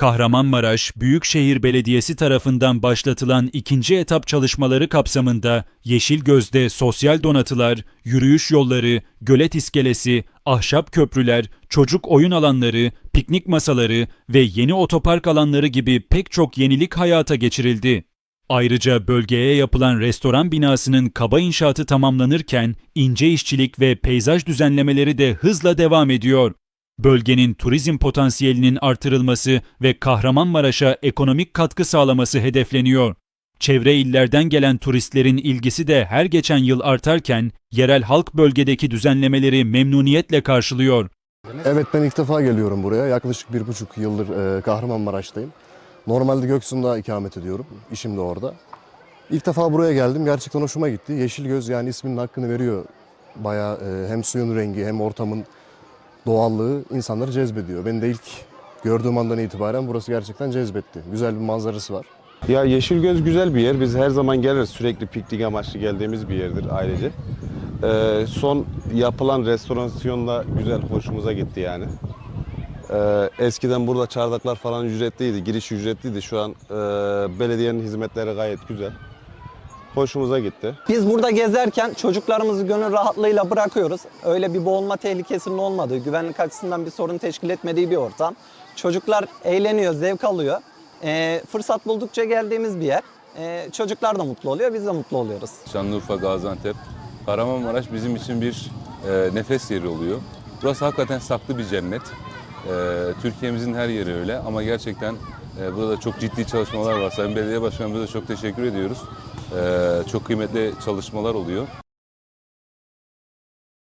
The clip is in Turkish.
Kahramanmaraş Büyükşehir Belediyesi tarafından başlatılan ikinci etap çalışmaları kapsamında Yeşilgöz'de sosyal donatılar, yürüyüş yolları, gölet iskelesi, ahşap köprüler, çocuk oyun alanları, piknik masaları ve yeni otopark alanları gibi pek çok yenilik hayata geçirildi. Ayrıca bölgeye yapılan restoran binasının kaba inşaatı tamamlanırken ince işçilik ve peyzaj düzenlemeleri de hızla devam ediyor. Bölgenin turizm potansiyelinin artırılması ve Kahramanmaraş'a ekonomik katkı sağlaması hedefleniyor. Çevre illerden gelen turistlerin ilgisi de her geçen yıl artarken yerel halk bölgedeki düzenlemeleri memnuniyetle karşılıyor. Evet ben ilk defa geliyorum buraya. Yaklaşık bir buçuk yıldır e, Kahramanmaraş'tayım. Normalde Göksu'nda ikamet ediyorum. İşim de orada. İlk defa buraya geldim. Gerçekten hoşuma gitti. Yeşilgöz yani isminin hakkını veriyor. Bayağı e, hem suyun rengi hem ortamın doğallığı insanları cezbediyor. Beni de ilk gördüğüm andan itibaren burası gerçekten cezbetti. Güzel bir manzarası var. Ya Yeşilgöz güzel bir yer. Biz her zaman geliriz. Sürekli piknik amaçlı geldiğimiz bir yerdir ailece. Ee, son yapılan restorasyonla güzel, hoşumuza gitti yani. Ee, eskiden burada çardaklar falan ücretliydi, giriş ücretliydi. Şu an e, belediyenin hizmetleri gayet güzel. Hoşumuza gitti. Biz burada gezerken çocuklarımızı gönül rahatlığıyla bırakıyoruz. Öyle bir boğulma tehlikesinin olmadığı, güvenlik açısından bir sorun teşkil etmediği bir ortam. Çocuklar eğleniyor, zevk alıyor. Ee, fırsat buldukça geldiğimiz bir yer. Ee, çocuklar da mutlu oluyor, biz de mutlu oluyoruz. Şanlıurfa, Gaziantep. Kahramanmaraş bizim için bir e, nefes yeri oluyor. Burası hakikaten saklı bir cennet. E, Türkiye'mizin her yeri öyle ama gerçekten e, burada çok ciddi çalışmalar var. Sayın Belediye Başkanımıza çok teşekkür ediyoruz. E, çok kıymetli çalışmalar oluyor.